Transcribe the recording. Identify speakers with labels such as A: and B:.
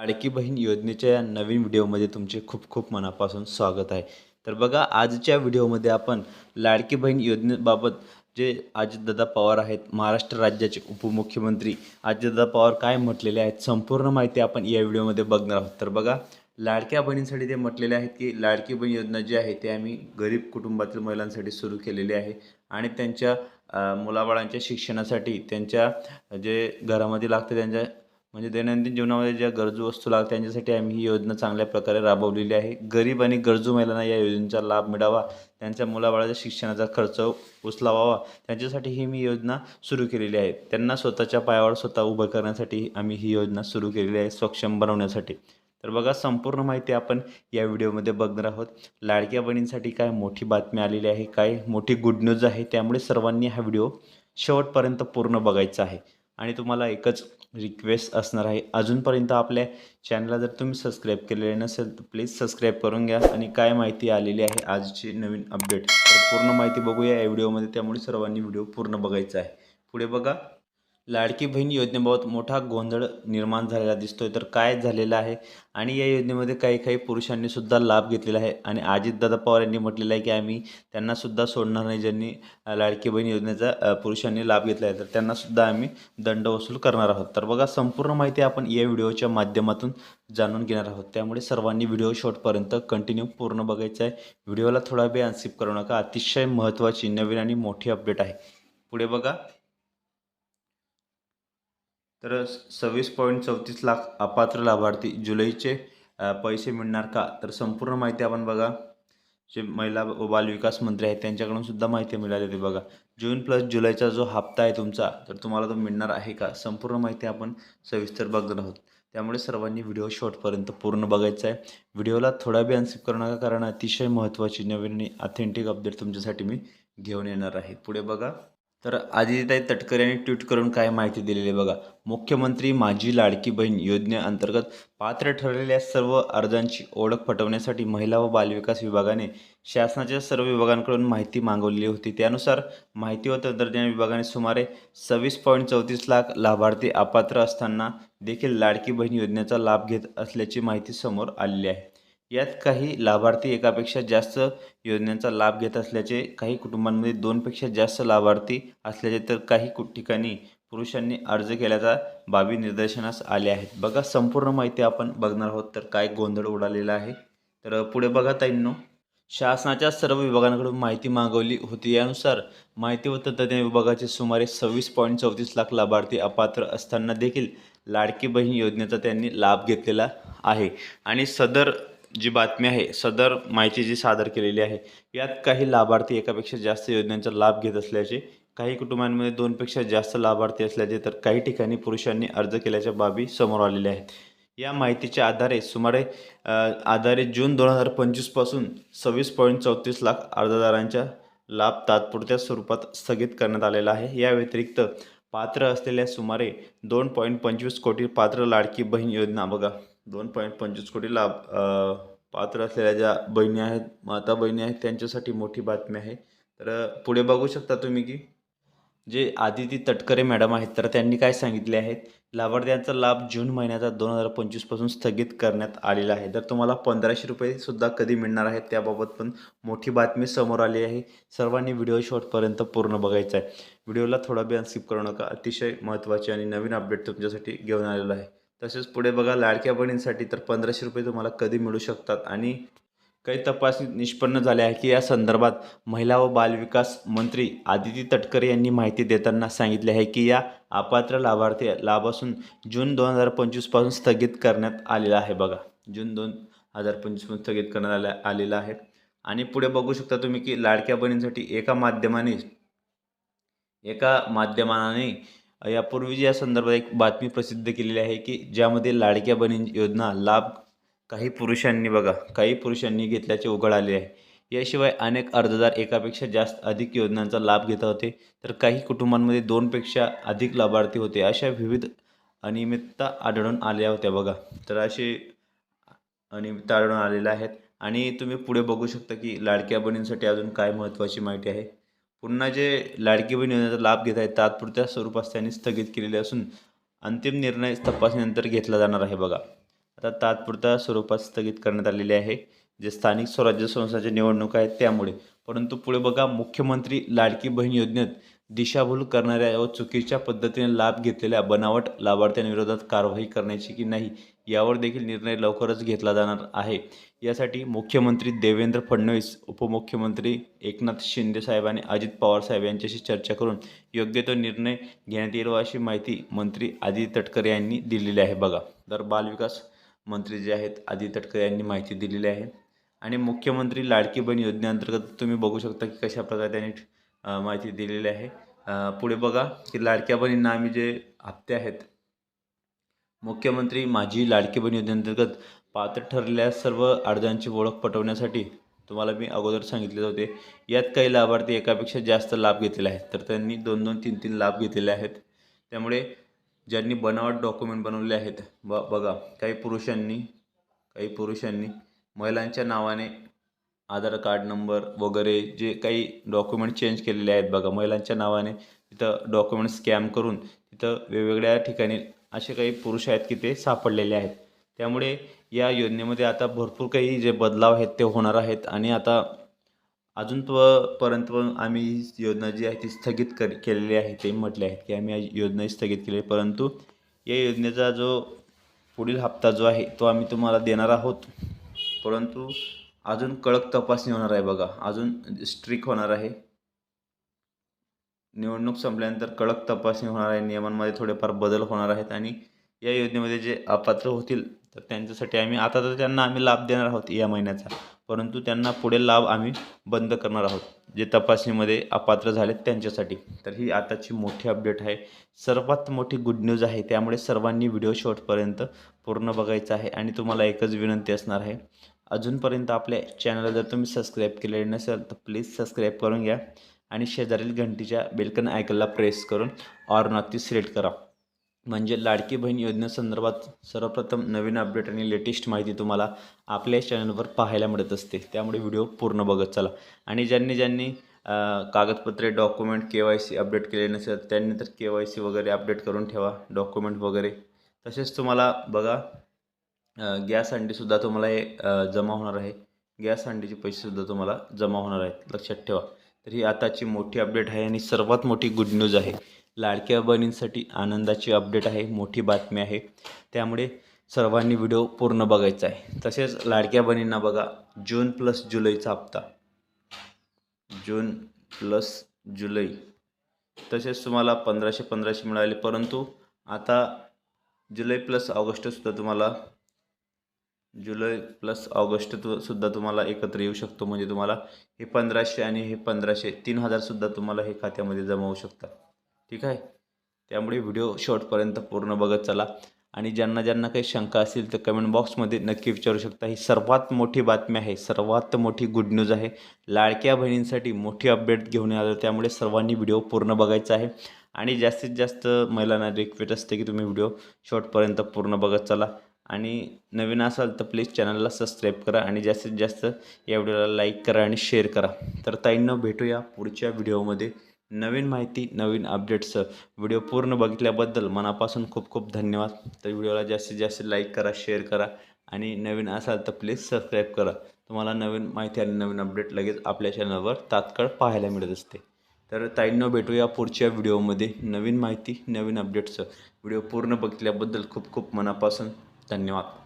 A: लाडकी बहीण योजनेच्या या नवीन व्हिडिओमध्ये तुमचे खूप खूप मनापासून स्वागत आहे. तर बघा आजच्या व्हिडिओमध्ये आपण लाडकी बहीण योजनेबाबत जे अजितदादा पवार आहेत महाराष्ट्र राज्याचे उपमुख्यमंत्री अजितदादा पवार काय म्हटलेले आहेत संपूर्ण माहिती आपण या व्हिडिओमध्ये बघणार आहोत. तर बघा लाडक्या बहिणींसाठी ते म्हटलेले आहेत की लाडकी बहीण योजना जी आहे ते आम्ही गरीब कुटुंबातील महिलांसाठी सुरू केलेली आहे आणि त्यांच्या मुलाबाळांच्या शिक्षणासाठी त्यांच्या जे घरामध्ये लागतं त्यांच्या म्हणजे दैनंदिन जीवनामध्ये ज्या गरजू वस्तू लागतात त्यांच्यासाठी आम्ही ही योजना चांगल्या प्रकारे राबवलेली आहे. गरीब आणि गरजू महिलांना या योजनेचा लाभ मिळावा त्यांच्या मुलाबाळाच्या शिक्षणाचा खर्च उचलावा त्यांच्यासाठी ही मी योजना सुरू केलेली आहे. त्यांना स्वतःच्या पायावर स्वतः उभं करण्यासाठी आम्ही ही योजना सुरू केलेली आहे सक्षम बनवण्यासाठी. तर बघा संपूर्ण माहिती आपण या व्हिडिओमध्ये बघणार आहोत. लाडक्या बहिणींसाठी काय मोठी बातमी आलेली आहे काय मोठी गुड न्यूज आहे त्यामुळे सर्वांनी हा व्हिडिओ शेवटपर्यंत पूर्ण बघायचा आहे. आणि तुम्हाला एकच रिक्वेस्ट असणार आहे. अजूनपर्यंत आपल्या चॅनलला जर तुम्ही सबस्क्राईब केलेले नसेल तर प्लीज सबस्क्राईब करून घ्या. आणि काय माहिती आलेली आहे आजची नवीन अपडेट तर पूर्ण माहिती बघूया या व्हिडिओमध्ये त्यामुळे सर्वांनी व्हिडिओ पूर्ण बघायचा आहे. पुढे बघा. लाडकी बहीण योजनेबाबत मोठा गोंधळ निर्माण झालेला दिसतोय. तर काय झालेलं आहे? आणि या योजनेमध्ये काही काही पुरुषांनी सुद्धा लाभ घेतलेला आहे. आणि अजितदादा पवार यांनी म्हटलेलं आहे की आम्ही त्यांना सुद्धा सोडणार नाही. ज्यांनी लाडकी बहीण योजनेचा पुरुषांनी लाभ घेतला आहे तर त्यांना सुद्धा आम्ही दंड वसूल करणार आहोत. तर बघा संपूर्ण माहिती आपण या व्हिडिओच्या माध्यमातून जाणून घेणार आहोत. त्यामुळे सर्वांनी व्हिडिओ शॉर्टपर्यंत कंटिन्यू पूर्ण बघायचा आहे. व्हिडिओला थोडा वेळ अनसिप करू नका. अतिशय महत्त्वाची नवीन आणि मोठी अपडेट आहे. पुढे बघा. तर सव्वीस पॉईंट चौतीस लाख अपात्र लाभार्थी जुलैचे पैसे मिळणार का? तर संपूर्ण माहिती आपण बघा. जे महिला व बालविकास मंत्री आहेत त्यांच्याकडून सुद्धा माहिती मिळाली होती बघा. जून प्लस जुलैचा जो हप्ता आहे तुमचा तर तुम्हाला तो मिळणार आहे का? संपूर्ण माहिती आपण सविस्तर बघणार आहोत. त्यामुळे सर्वांनी व्हिडिओ शॉर्टपर्यंत पूर्ण बघायचा आहे. व्हिडिओला थोडा बी अनसिप करू नका कारण अतिशय महत्त्वाची नवीन आणि ऑथेंटिक अपडेट तुमच्यासाठी मी घेऊन येणार आहे. पुढे बघा. तर आदित्यताई तटकरे यांनी ट्विट करून काय माहिती दिलेली आहे बघा. मुख्यमंत्री माझी लाडकी बहीण योजनेअंतर्गत पात्र ठरलेल्या सर्व अर्जांची ओळख पटवण्यासाठी महिला व बालविकास विभागाने शासनाच्या सर्व विभागांकडून माहिती मागवलेली होती. त्यानुसार माहिती व तंत्रज्ञान विभागाने सुमारे सव्वीस पॉईंट चौतीस लाख लाभार्थी अपात्र असताना देखील लाडकी बहीण योजनेचा लाभ घेत असल्याची माहिती समोर आलेली आहे. यात काही लाभार्थी एकापेक्षा जास्त योजनेचा लाभ घेत असल्याचे काही कुटुंबांमध्ये दोनपेक्षा जास्त लाभार्थी असल्याचे तर काही ठिकाणी पुरुषांनी अर्ज केल्याचा बाबी निदर्शनास आल्या आहेत. बघा संपूर्ण माहिती आपण बघणार आहोत. तर काय गोंधळ उडालेला आहे? तर पुढे बघा ताईंनो. शासनाच्या सर्व विभागांकडून माहिती मागवली होती. यानुसार माहिती व तंत्रज्ञान विभागाचे सुमारे सव्वीस पॉईंट चौतीस लाख लाभार्थी अपात्र असताना देखील लाडकी बहीण योजनेचा त्यांनी लाभ घेतलेला आहे. आणि सदर जी बातमी आहे सदर माहिती जी सादर केलेली आहे यात काही लाभार्थी एकापेक्षा जास्त योजनांचा लाभ घेत असल्याचे काही कुटुंबांमध्ये दोनपेक्षा जास्त लाभार्थी असल्याचे तर काही ठिकाणी पुरुषांनी अर्ज केल्याच्या बाबी समोर आलेल्या आहेत. या माहितीच्या आधारे सुमारे आधारे जून दोन हजार पंचवीसपासून सव्वीस पॉईंट चौतीस लाख अर्जदारांच्या लाभ तात्पुरत्या स्वरूपात स्थगित करण्यात आलेला आहे. या व्यतिरिक्त पात्र असलेल्या सुमारे दोन पॉईंट पंचवीस कोटी पात्र लाडकी बहीण योजना बघा. दोन पॉईंट पंचवीस कोटी लाभ पात्र असलेल्या ज्या बहिणी आहेत माता बहिणी आहेत त्यांच्यासाठी मोठी बातमी आहे. तर पुढे बघू शकता तुम्ही की जे आदिती तटकरे मॅडम आहेत तर त्यांनी काय सांगितले आहेत? लाभार्थ्यांचा लाभ जून महिन्याचा दोन हजार पंचवीसपासून स्थगित करण्यात आलेला आहे. तर तुम्हाला पंधराशे रुपयेसुद्धा कधी मिळणार आहेत त्याबाबत पण मोठी बातमी समोर आली आहे. सर्वांनी व्हिडिओ शॉर्टपर्यंत पूर्ण बघायचा आहे. व्हिडिओला थोडा बी अनस्किप करू नका. अतिशय महत्त्वाची आणि नवीन अपडेट तुमच्यासाठी घेऊन आलेलो आहे. तसेच पुढे बघा लाडक्या बहिणींसाठी तर पंधराशे रुपये तुम्हाला कधी मिळू शकतात. आणि काही तपासणी निष्पन्न झाले आहे की या संदर्भात महिला व बालविकास मंत्री आदिती तटकरे यांनी माहिती देताना सांगितले आहे की या अपात्र लाभार्थी लाभासून जून दोन हजार पंचवीसपासून स्थगित करण्यात आलेला आहे बघा. जून दोन हजार पंचवीसपासून स्थगित करण्यात आल्या आलेला आहे. आणि पुढे बघू शकता तुम्ही की लाडक्या बहिणींसाठी एका माध्यमाने एका माध्यमाने यापूर्वी या संदर्भात एक बातमी प्रसिद्ध केलेली आहे की ज्यामध्ये लाडक्या बहीण योजना लाभ काही पुरुषांनी बघा काही पुरुषांनी घेतल्याचे उघड आले आहे. याशिवाय अनेक अर्जदार एकापेक्षा जास्त अधिक योजनांचा लाभ घेत होते तर काही कुटुंबांमध्ये दोनपेक्षा अधिक लाभार्थी होते अशा विविध अनियमितता आढळून आल्या होत्या बघा. तर असे अनियमितता आढळून आलेल्या आहेत. आणि तुम्ही पुढे बघू शकता की लाडक्या बहिणींसाठी अजून काय महत्त्वाची माहिती आहे. पुन्हा जे लाडकी बहीण योजनेचा लाभ घेत आहेत तात्पुरत्या स्वरूपात त्यांनी स्थगित केलेले असून अंतिम निर्णय तपासणीनंतर घेतला जाणार आहे बघा. आता तात्पुरत्या स्वरूपात स्थगित करण्यात आलेले आहे. जे स्थानिक स्वराज्य संस्थांच्या निवडणूक आहेत त्यामुळे. परंतु पुढे बघा मुख्यमंत्री लाडकी बहीण योजनेत दिशाभूल करणाऱ्या व चुकीच्या पद्धतीने लाभ घेतलेल्या बनावट लाभार्थ्यांविरोधात कारवाई करण्याची की नाही यावर देखील निर्णय लवकरच घेतला जाणार आहे. यासाठी मुख्यमंत्री देवेंद्र फडणवीस उपमुख्यमंत्री एकनाथ शिंदे साहेब आणि अजित पवार साहेब यांच्याशी चर्चा करून योग्य तो निर्णय घेण्यात येईल अशी माहिती मंत्री आदित्य तटकरे यांनी दिलेली आहे. बघा तर बालविकास मंत्री जे आहेत आदित्य तटकरे यांनी माहिती दिलेली आहे. आणि मुख्यमंत्री लाडकी बहीण योजनेअंतर्गत तुम्ही बघू शकता की कशा प्रकारे त्यांनी माहिती दिलेली आहे. पुढे बघा की लाडक्या बहिणींना आम्ही जे हप्ते आहेत मुख्यमंत्री माझी लाडकी बहीण योजनेअंतर्गत पात्र ठरलेल्या सर्व अर्जांची ओळख पटवण्यासाठी तुम्हाला मी अगोदर सांगितले होते. यात काही लाभार्थी एकापेक्षा जास्त लाभ घेतलेले आहेत तर त्यांनी दोन दोन तीन तीन लाभ घेतलेले आहेत. त्यामुळे ज्यांनी बनावट डॉक्युमेंट बनवले आहेत ब बघा काही पुरुषांनी काही पुरुषांनी महिलांच्या नावाने आधार कार्ड नंबर वगैरे जे काही डॉक्युमेंट चेंज केलेले आहेत बघा महिलांच्या नावाने तिथं डॉक्युमेंट स्कॅम करून तिथं वेगवेगळ्या ठिकाणी असे काही पुरुष आहेत की ते सापडलेले आहेत. त्यामुळे या योजनेमध्ये आता भरपूर काही जे बदलाव आहेत ते होणार आहेत आणि आता अजून पर्यंत आम्ही ही योजना जी आहे ती स्थगित कर केलेली आहे ते म्हटले आहेत की आम्ही योजना स्थगित केली आहे. परंतु या योजनेचा जो पुढील हप्ता जो आहे तो आम्ही तुम्हाला देणार आहोत. परंतु अजून कडक तपासणी होणार आहे बघा. अजून स्ट्रिक होणार आहे. निवडणूक संपल्यानंतर कडक तपासणी होणार आहे. नियमांमध्ये थोडेफार बदल होणार आहेत आणि या योजनेमध्ये जे अपात्र होतील तर त्यांच्यासाठी आम्ही आता तर त्यांना आम्ही लाभ देणार आहोत या महिन्याचा. परंतु त्यांना पुढे लाभ आम्ही बंद करणार आहोत. जे तपासणीमध्ये अपात्र झालेत त्यांच्यासाठी. तर ही आताची मोठी अपडेट आहे. सर्वात मोठी गुड न्यूज आहे. त्यामुळे सर्वांनी व्हिडिओ शॉर्टपर्यंत पूर्ण बघायचा आहे. आणि तुम्हाला एकच विनंती असणार आहे. अजूनपर्यंत आपल्या चॅनलला जर तुम्ही सबस्क्राईब केलेले नसेल तर प्लीज सबस्क्राईब करून घ्या आणि शेजारील घंटीच्या बेलकन आयकनला प्रेस करून ऑर नॉती सिलेक्ट करा. म्हणजे लाडकी बहीण योजनेसंदर्भात सर्वप्रथम नवीन अपडेट आणि लेटेस्ट माहिती तुम्हाला आपल्या चॅनलवर पाहायला मिळत असते. त्यामुळे व्हिडिओ पूर्ण बघत चला. आणि ज्यांनी ज्यांनी कागदपत्रे document K Y C update केले नसेल त्यांनी तर के वाय सी वगैरे अपडेट करून ठेवा डॉक्युमेंट वगैरे. तसेच तुम्हाला बघा गॅस अंडीसुद्धा तुम्हाला हे जमा होणार आहे. गॅस अंडीचे पैसेसुद्धा तुम्हाला जमा होणार आहेत. लक्षात ठेवा. तर ही आताची मोठी अपडेट आहे आणि सर्वात मोठी गुड न्यूज आहे. लाडक्या बहिणींसाठी आनंदाची अपडेट आहे. मोठी बातमी आहे. त्यामुळे सर्वांनी व्हिडिओ पूर्ण बघायचा आहे. तसेच लाडक्या बहिणींना बघा. जून प्लस जुलैचा हप्ता. जून प्लस जुलै. तसेच तुम्हाला पंधराशे पंधराशे मिळाले. परंतु आता जुलै प्लस ऑगस्टसुद्धा तुम्हाला जुलै प्लस ऑगस्ट तु सुद्धा तुम्हाला एकत्र येऊ शकतो. म्हणजे तुम्हाला हे पंधराशे आणि हे पंधराशे तीन हजारसुद्धा तुम्हाला हे खात्यामध्ये जमा होऊ शकतात. ठीक आहे? त्यामुळे व्हिडिओ शॉर्टपर्यंत पूर्ण बघत चला. आणि ज्यांना ज्यांना काही शंका असतील तर कमेंट बॉक्समध्ये नक्की विचारू शकता. ही सर्वात मोठी बातमी आहे. सर्वात मोठी गुड न्यूज आहे. लाडक्या बहिणींसाठी मोठी अपडेट घेऊन आलं. त्यामुळे सर्वांनी व्हिडिओ पूर्ण बघायचा आहे. आणि जास्तीत जास्त महिलांना रिक्वेस्ट असते की तुम्ही व्हिडिओ शॉर्टपर्यंत पूर्ण बघत चला. आणि नवीन असाल तर प्लीज चॅनलला सबस्क्राईब करा आणि जास्तीत जास्त या व्हिडिओला लाईक करा आणि शेअर करा. तर ताईंनो भेटूया पुढच्या व्हिडिओमध्ये नवीन माहिती नवीन अपडेट्स व्हिडिओ पूर्ण बघितल्याबद्दल मनापासून खूप खूप धन्यवाद. तर व्हिडिओला जास्तीत जास्त लाईक करा शेअर करा आणि नवीन असाल तर प्लीज सबस्क्राईब करा. तुम्हाला नवीन माहिती आणि नवीन अपडेट लगेच आपल्या चॅनलवर तात्काळ पाहायला मिळत असते. तर ताईंनो भेटूया पुढच्या व्हिडिओमध्ये नवीन माहिती नवीन अपडेट्स व्हिडिओ पूर्ण बघितल्याबद्दल खूप खूप मनापासून धन्यवाद.